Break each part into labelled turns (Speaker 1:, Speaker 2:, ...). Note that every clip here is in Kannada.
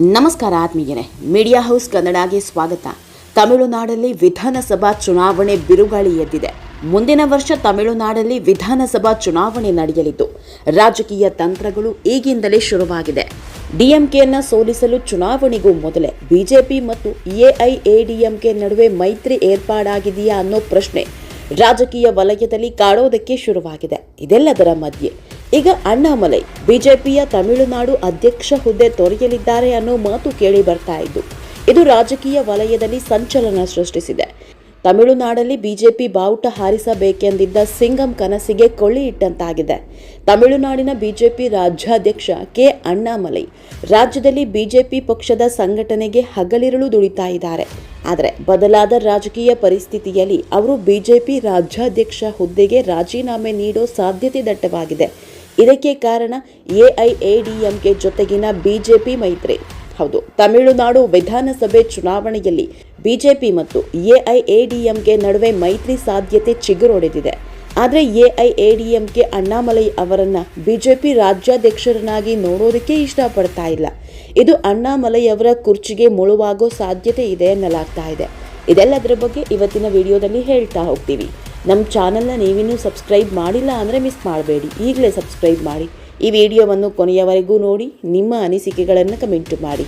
Speaker 1: ನಮಸ್ಕಾರ ಆತ್ಮೀಯರೇ ಮೀಡಿಯಾ ಹೌಸ್ ಕನ್ನಡಗೆ ಸ್ವಾಗತ. ತಮಿಳುನಾಡಲ್ಲಿ ವಿಧಾನಸಭಾ ಚುನಾವಣೆ ಬಿರುಗಾಳಿ ಎದ್ದಿದೆ. ಮುಂದಿನ ವರ್ಷ ತಮಿಳುನಾಡಲ್ಲಿ ವಿಧಾನಸಭಾ ಚುನಾವಣೆ ನಡೆಯಲಿದ್ದು, ರಾಜಕೀಯ ತಂತ್ರಗಳು ಈಗಿಂದಲೇ ಶುರುವಾಗಿದೆ. ಡಿಎಂಕೆಯನ್ನು ಸೋಲಿಸಲು ಚುನಾವಣೆಗೂ ಮೊದಲೇ ಬಿಜೆಪಿ ಮತ್ತು ಎಐಎಡಿಎಂಕೆ ನಡುವೆ ಮೈತ್ರಿ ಏರ್ಪಾಡಾಗಿದೆಯಾ ಅನ್ನೋ ಪ್ರಶ್ನೆ ರಾಜಕೀಯ ವಲಯದಲ್ಲಿ ಕಾಡೋದಕ್ಕೆ ಶುರುವಾಗಿದೆ. ಇದೆಲ್ಲದರ ಮಧ್ಯೆ ಈಗ ಅಣ್ಣಾಮಲೈ, ಬಿಜೆಪಿಯ ತಮಿಳುನಾಡು ಅಧ್ಯಕ್ಷ ಹುದ್ದೆ ತೊರೆಯಲಿದ್ದಾರೆ ಅನ್ನೋ ಮಾತು ಕೇಳಿ ಬರ್ತಾ ಇದ್ದು, ಇದು ರಾಜಕೀಯ ವಲಯದಲ್ಲಿ ಸಂಚಲನ ಸೃಷ್ಟಿಸಿದೆ. ತಮಿಳುನಾಡಲ್ಲಿ ಬಿಜೆಪಿ ಬಾವುಟ ಹಾರಿಸಬೇಕೆಂದಿದ್ದ ಸಿಂಗಂ ಕನಸಿಗೆ ಕೊಳ್ಳಿ ಇಟ್ಟಂತಾಗಿದೆ. ತಮಿಳುನಾಡಿನ ಬಿಜೆಪಿ ರಾಜ್ಯಾಧ್ಯಕ್ಷ ಕೆ. ಅಣ್ಣಾಮಲೈ ರಾಜ್ಯದಲ್ಲಿ ಬಿಜೆಪಿ ಪಕ್ಷದ ಸಂಘಟನೆಗೆ ಹಗಲಿರುಳು ದುಡಿತಾ ಇದ್ದಾರೆ. ಆದರೆ ಬದಲಾದ ರಾಜಕೀಯ ಪರಿಸ್ಥಿತಿಯಲ್ಲಿ ಅವರು ಬಿಜೆಪಿ ರಾಜ್ಯಾಧ್ಯಕ್ಷ ಹುದ್ದೆಗೆ ರಾಜೀನಾಮೆ ನೀಡೋ ಸಾಧ್ಯತೆ ದಟ್ಟವಾಗಿದೆ. ಇದಕ್ಕೆ ಕಾರಣ ಎಐಎಡಿಎಂಕೆ ಜೊತೆಗಿನ ಬಿಜೆಪಿ ಮೈತ್ರಿ. ಹೌದು, ತಮಿಳುನಾಡು ವಿಧಾನಸಭೆ ಚುನಾವಣೆಯಲ್ಲಿ ಬಿಜೆಪಿ ಮತ್ತು ಎಐಎಡಿಎಂಕೆ ನಡುವೆ ಮೈತ್ರಿ ಸಾಧ್ಯತೆ ಚಿಗುರೊಡೆದಿದೆ ಆದರೆ ಎಐಎಡಿಎಂಕೆ ಅಣ್ಣಾಮಲೈ ಅವರನ್ನು ಬಿಜೆಪಿ ರಾಜ್ಯಾಧ್ಯಕ್ಷರನ್ನಾಗಿ ನೋಡೋದಕ್ಕೆ ಇಷ್ಟಪಡ್ತಾ ಇಲ್ಲ. ಇದು ಅಣ್ಣಾಮಲೈ ಅವರ ಕುರ್ಚಿಗೆ ಮುಳುವಾಗೋ ಸಾಧ್ಯತೆ ಇದೆ ಎನ್ನಲಾಗ್ತಾ ಇದೆ. ಇದೆಲ್ಲದರ ಬಗ್ಗೆ ಇವತ್ತಿನ ವಿಡಿಯೋದಲ್ಲಿ ಹೇಳ್ತಾ ಹೋಗ್ತೀವಿ. ನಮ್ಮ ಚಾನಲ್ನ ನೀವಿನ್ನೂ ಸಬ್ಸ್ಕ್ರೈಬ್ ಮಾಡಿಲ್ಲ ಅಂದರೆ ಮಿಸ್ ಮಾಡಬೇಡಿ. ಈಗಲೇ ಸಬ್ಸ್ಕ್ರೈಬ್ ಮಾಡಿ. ಈ ವಿಡಿಯೋವನ್ನು ಕೊನೆಯವರೆಗೂ ನೋಡಿ, ನಿಮ್ಮ ಅನಿಸಿಕೆಗಳನ್ನು ಕಮೆಂಟ್ ಮಾಡಿ.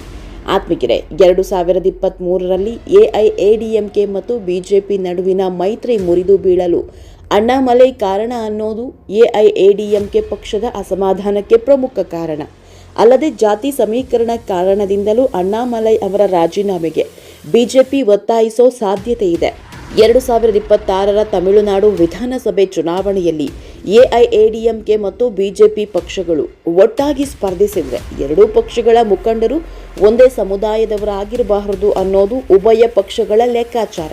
Speaker 1: ಆತ್ಮಿಕರೆ, ಎರಡು ಸಾವಿರದ ಇಪ್ಪತ್ತ್ಮೂರರಲ್ಲಿ ಕೆ ಮತ್ತು ಬಿ ಜೆ ಪಿ ನಡುವಿನ ಮೈತ್ರಿ ಮುರಿದು ಬೀಳಲು ಅಣ್ಣಾಮಲೈ ಕಾರಣ ಅನ್ನೋದು AI A D M K ಪಕ್ಷದ ಅಸಮಾಧಾನಕ್ಕೆ ಪ್ರಮುಖ ಕಾರಣ. ಅಲ್ಲದೆ ಜಾತಿ ಸಮೀಕರಣ ಕಾರಣದಿಂದಲೂ ಅಣ್ಣಾಮಲೈ ಅವರ ರಾಜೀನಾಮೆಗೆ ಬಿಜೆಪಿ ಒತ್ತಾಯಿಸೋ ಸಾಧ್ಯತೆ ಇದೆ. ಎರಡು ಸಾವಿರದ ಇಪ್ಪತ್ತಾರರ ತಮಿಳುನಾಡು ವಿಧಾನಸಭೆ ಚುನಾವಣೆಯಲ್ಲಿ ಎಐಎಡಿಎಂಕೆ ಮತ್ತು ಬಿಜೆಪಿ ಪಕ್ಷಗಳು ಒಟ್ಟಾಗಿ ಸ್ಪರ್ಧಿಸಿದರೆ ಎರಡೂ ಪಕ್ಷಗಳ ಮುಖಂಡರು ಒಂದೇ ಸಮುದಾಯದವರಾಗಿರಬಾರದು ಅನ್ನೋದು ಉಭಯ ಪಕ್ಷಗಳ ಲೆಕ್ಕಾಚಾರ.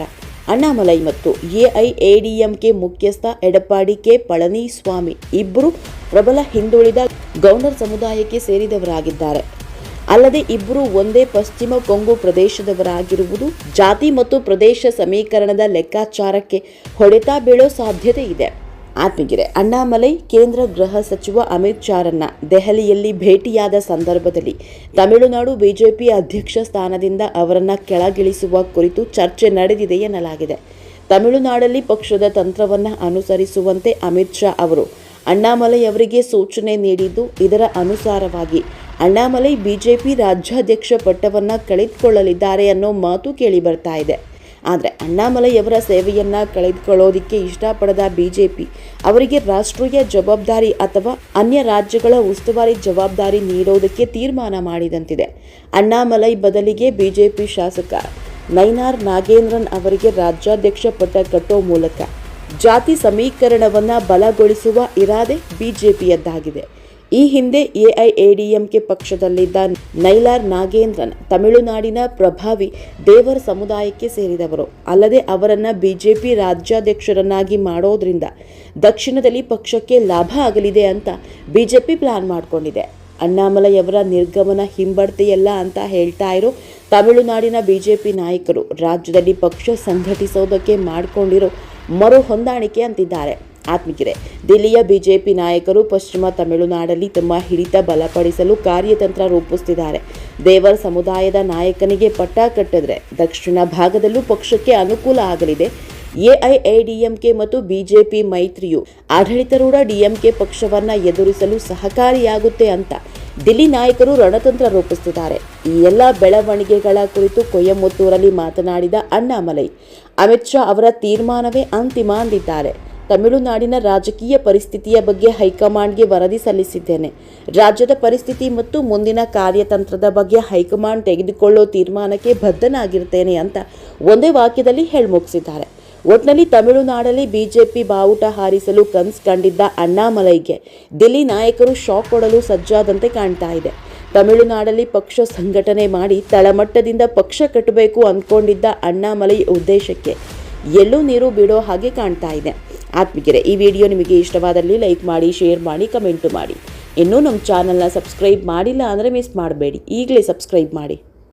Speaker 1: ಅಣ್ಣಾಮಲೈ ಮತ್ತು ಎಐಎಡಿಎಂಕೆ ಮುಖ್ಯಸ್ಥ ಎಡಪ್ಪಾಡಿ ಕೆ ಪಳನಿಸ್ವಾಮಿ ಇಬ್ಬರು ಪ್ರಬಲ ಹಿಂದುಳಿದ ಗೌಂಡರ್ ಸಮುದಾಯಕ್ಕೆ ಸೇರಿದವರಾಗಿದ್ದಾರೆ. ಅಲ್ಲದೆ ಇಬ್ಬರು ಒಂದೇ ಪಶ್ಚಿಮ ಕೊಂಗು ಪ್ರದೇಶದವರಾಗಿರುವುದು ಜಾತಿ ಮತ್ತು ಪ್ರದೇಶ ಸಮೀಕರಣದ ಲೆಕ್ಕಾಚಾರಕ್ಕೆ ಹೊಡೆತ ಬೀಳೋ ಸಾಧ್ಯತೆ ಇದೆ. ಆತ್ಮಗಿರೆ ಅಣ್ಣಾಮಲೈ ಕೇಂದ್ರ ಗೃಹ ಸಚಿವ ಅಮಿತ್ ಶಾರನ್ನ ದೆಹಲಿಯಲ್ಲಿ ಭೇಟಿಯಾದ ಸಂದರ್ಭದಲ್ಲಿ ತಮಿಳುನಾಡು ಬಿಜೆಪಿ ಅಧ್ಯಕ್ಷ ಸ್ಥಾನದಿಂದ ಅವರನ್ನ ಕೆಳಗಿಳಿಸುವ ಕುರಿತು ಚರ್ಚೆ ನಡೆದಿದೆ ಎನ್ನಲಾಗಿದೆ. ತಮಿಳುನಾಡಲ್ಲಿ ಪಕ್ಷದ ತಂತ್ರವನ್ನು ಅನುಸರಿಸುವಂತೆ ಅಮಿತ್ ಶಾ ಅವರು ಅಣ್ಣಾಮಲೈ ಅವರಿಗೆ ಸೂಚನೆ ನೀಡಿದ್ದು ಇದರ ಅನುಸಾರವಾಗಿ ಅಣ್ಣಾಮಲೈ ಬಿಜೆಪಿ ರಾಜ್ಯಾಧ್ಯಕ್ಷ ಪಟ್ಟವನ್ನು ಕಳೆದುಕೊಳ್ಳಲಿದ್ದಾರೆ ಅನ್ನೋ ಮಾತು ಕೇಳಿ ಬರ್ತಾ ಇದೆ. ಆದರೆ ಅಣ್ಣಾಮಲೈ ಅವರ ಸೇವೆಯನ್ನ ಕಳೆದುಕೊಳ್ಳೋದಿಕ್ಕೆ ಇಷ್ಟಪಡದ ಬಿಜೆಪಿ ಅವರಿಗೆ ರಾಷ್ಟ್ರೀಯ ಜವಾಬ್ದಾರಿ ಅಥವಾ ಅನ್ಯ ರಾಜ್ಯಗಳ ಉಸ್ತುವಾರಿ ಜವಾಬ್ದಾರಿ ನೀಡೋದಕ್ಕೆ ತೀರ್ಮಾನ ಮಾಡಿದಂತಿದೆ. ಅಣ್ಣಾಮಲೈ ಬದಲಿಗೆ ಬಿಜೆಪಿ ಶಾಸಕ ನೈನಾರ್ ನಾಗೇಂದ್ರನ್ ಅವರಿಗೆ ರಾಜ್ಯಾಧ್ಯಕ್ಷ ಪಟ್ಟ ಕಟ್ಟೋ ಮೂಲಕ ಜಾತಿ ಸಮೀಕರಣವನ್ನು ಬಲಗೊಳಿಸುವ ಇರಾದೆ ಬಿಜೆಪಿಯದ್ದಾಗಿದೆ. ಈ ಹಿಂದೆ ಎಐಎಡಿಎಂಕೆ ಪಕ್ಷದಲ್ಲಿದ್ದ ನೈಲಾರ್ ನಾಗೇಂದ್ರನ್ ತಮಿಳುನಾಡಿನ ಪ್ರಭಾವಿ ದೇವರ ಸಮುದಾಯಕ್ಕೆ ಸೇರಿದವರು. ಅಲ್ಲದೆ ಅವರನ್ನು ಬಿಜೆಪಿ ರಾಜ್ಯಾಧ್ಯಕ್ಷರನ್ನಾಗಿ ಮಾಡೋದ್ರಿಂದ ದಕ್ಷಿಣದಲ್ಲಿ ಪಕ್ಷಕ್ಕೆ ಲಾಭ ಆಗಲಿದೆ ಅಂತ ಬಿಜೆಪಿ ಪ್ಲಾನ್ ಮಾಡಿಕೊಂಡಿದೆ. ಅಣ್ಣಾಮಲೈಯವರ ನಿರ್ಗಮನ ಹಿಂಬಡ್ತಿಯಲ್ಲ ಅಂತ ಹೇಳ್ತಾ ಇರೋ ತಮಿಳುನಾಡಿನ ಬಿಜೆಪಿ ನಾಯಕರು ರಾಜ್ಯದಲ್ಲಿ ಪಕ್ಷ ಸಂಘಟಿಸೋದಕ್ಕೆ ಮಾಡಿಕೊಂಡಿರೋ ಮರು ಹೊಂದಾಣಿಕೆ ಅಂತಿದ್ದಾರೆ. ಆತ್ಮಿಕರೆ ದಿಲ್ಲಿಯ ಬಿಜೆಪಿ ನಾಯಕರು ಪಶ್ಚಿಮ ತಮಿಳುನಾಡಲ್ಲಿ ತಮ್ಮ ಹಿಡಿತ ಬಲಪಡಿಸಲು ಕಾರ್ಯತಂತ್ರ ರೂಪಿಸುತ್ತಿದ್ದಾರೆ. ದೇವರ ಸಮುದಾಯದ ನಾಯಕನಿಗೆ ಪಟ್ಟ ಕಟ್ಟಿದ್ರೆ ದಕ್ಷಿಣ ಭಾಗದಲ್ಲೂ ಪಕ್ಷಕ್ಕೆ ಅನುಕೂಲ ಆಗಲಿದೆ. ಎಐಎಡಿಎಂಕೆ ಮತ್ತು ಬಿಜೆಪಿ ಮೈತ್ರಿಯು ಆಡಳಿತಾರೂಢ ಡಿಎಂಕೆ ಪಕ್ಷವನ್ನ ಎದುರಿಸಲು ಸಹಕಾರಿಯಾಗುತ್ತೆ ಅಂತ ದಿಲ್ಲಿ ನಾಯಕರು ರಣತಂತ್ರ ರೂಪಿಸುತ್ತಿದ್ದಾರೆ. ಈ ಎಲ್ಲ ಬೆಳವಣಿಗೆಗಳ ಕುರಿತು ಕೊಯಮತ್ತೂರಲ್ಲಿ ಮಾತನಾಡಿದ ಅಣ್ಣಾಮಲೈ, ಅಮಿತ್ ಶಾ ಅವರ ತೀರ್ಮಾನವೇ ಅಂತಿಮ ಅಂದಿದ್ದಾರೆ. ತಮಿಳುನಾಡಿನ ರಾಜಕೀಯ ಪರಿಸ್ಥಿತಿಯ ಬಗ್ಗೆ ಹೈಕಮಾಂಡ್ಗೆ ವರದಿ ಸಲ್ಲಿಸಿದ್ದೇನೆ. ರಾಜ್ಯದ ಪರಿಸ್ಥಿತಿ ಮತ್ತು ಮುಂದಿನ ಕಾರ್ಯತಂತ್ರದ ಬಗ್ಗೆ ಹೈಕಮಾಂಡ್ ತೆಗೆದುಕೊಳ್ಳೋ ತೀರ್ಮಾನಕ್ಕೆ ಬದ್ಧನಾಗಿರ್ತೇನೆ ಅಂತ ಒಂದೇ ವಾಕ್ಯದಲ್ಲಿ ಹೇಳ್ಮುಗಿಸಿದ್ದಾರೆ. ಒಟ್ನಲ್ಲಿ ತಮಿಳುನಾಡಲ್ಲಿ ಬಿಜೆಪಿ ಬಾವುಟ ಹಾರಿಸಲು ಕನ್ಸ್ ಕಂಡಿದ್ದ ಅಣ್ಣಾಮಲೈಗೆ ದಿಲ್ಲಿ ನಾಯಕರು ಶಾಕ್ ಕೊಡಲು ಸಜ್ಜಾದಂತೆ ಕಾಣ್ತಾ ಇದೆ. ತಮಿಳುನಾಡಲ್ಲಿ ಪಕ್ಷ ಸಂಘಟನೆ ಮಾಡಿ ತಳಮಟ್ಟದಿಂದ ಪಕ್ಷ ಕಟ್ಟಬೇಕು ಅಂದ್ಕೊಂಡಿದ್ದ ಅಣ್ಣಾಮಲೈ ಉದ್ದೇಶಕ್ಕೆ ಎಲ್ಲೂ ನೀರು ಬಿಡೋ ಹಾಗೆ ಕಾಣ್ತಾ ಇದೆ. ಆತ್ಮಿಕರೆ ಈ ವಿಡಿಯೋ ನಿಮಗೆ ಇಷ್ಟವಾದಲ್ಲಿ ಲೈಕ್ ಮಾಡಿ, ಶೇರ್ ಮಾಡಿ, ಕಮೆಂಟು ಮಾಡಿ. ಇನ್ನೂ ನಮ್ಮ ಚಾನಲ್ನ ಸಬ್ಸ್ಕ್ರೈಬ್ ಮಾಡಿಲ್ಲ ಅಂದರೆ ಮಿಸ್ ಮಾಡಬೇಡಿ. ಈಗಲೇ ಸಬ್ಸ್ಕ್ರೈಬ್ ಮಾಡಿ.